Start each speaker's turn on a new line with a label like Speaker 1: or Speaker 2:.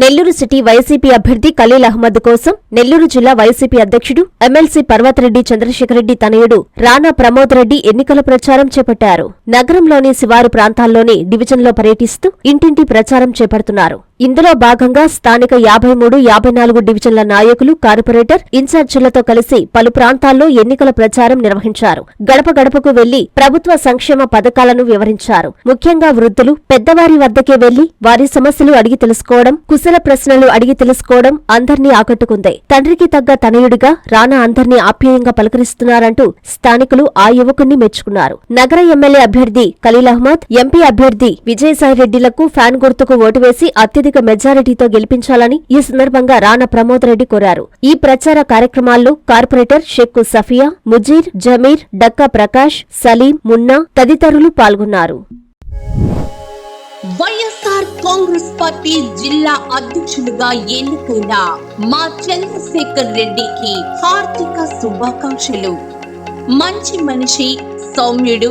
Speaker 1: Nellore city YCP అభ్యర్థి ఖలీల్ అహ్మద్ కోసం నెల్లూరు జిల్లా వైసీపీ అధ్యక్షుడు ఎమ్మెల్సీ పర్వతరెడ్డి చంద్రశేఖరరెడ్డి తనయుడు రాణా ప్రమోద్ రెడ్డి ఎన్నికల ప్రచారం చేపట్టారు. నగరంలోని శివారు ప్రాంతాల్లోని డివిజన్లో పర్యటిస్తూ ఇంటింటి ప్రచారం చేపడుతున్నారు. ఇందులో భాగంగా స్థానిక యాభై మూడు యాభై నాలుగు డివిజన్ల నాయకులు కార్పొరేటర్ ఇన్ఛార్జీలతో కలిసి పలు ప్రాంతాల్లో ఎన్నికల ప్రచారం నిర్వహించారు. గడప గడపకు వెళ్ళి ప్రభుత్వ సంక్షేమ పథకాలను వివరించారు. ముఖ్యంగా వృద్ధులు పెద్దవారి వద్దకే వెళ్ళి వారి సమస్యలు అడిగి తెలుసుకోవడం కుశల ప్రశ్నలు అడిగి తెలుసుకోవడం అందర్నీ ఆకట్టుకుంది. తండ్రికి తగ్గ తనయుడిగా రానా అందర్నీ ఆప్యాయంగా పలకరిస్తున్నారంటూ స్థానికులు ఆ యువకుణ్ణి మెచ్చుకున్నారు. నగర ఎమ్మెల్యే అభ్యర్థి ఖలీల్ అహ్మద్ ఎంపీ అభ్యర్థి విజయసాయిరెడ్డిలకు ఫ్యాన్ గుర్తుకు ఓటు వేసి అత్యధిక మెజారిటీతో గెలిపించాలని ఈ సందర్భంగా రానా ప్రమోద్ రెడ్డి కోరారు. ఈ ప్రచార కార్యక్రమాల్లో కార్పొరేటర్ షెక్కు సఫియా ముజీర్ జమీర్ డక్కా ప్రకాష్ సలీం మున్నా తదితరులు పాల్గొన్నారు.
Speaker 2: వైఎస్ఆర్ కాంగ్రెస్ పార్టీ జిల్లా అధ్యక్షులుగా ఎన్నికైన మా చంద్రశేఖర్ రెడ్డికి హార్దిక శుభాకాంక్షలు. మంచి మనిషి సౌమ్యుడు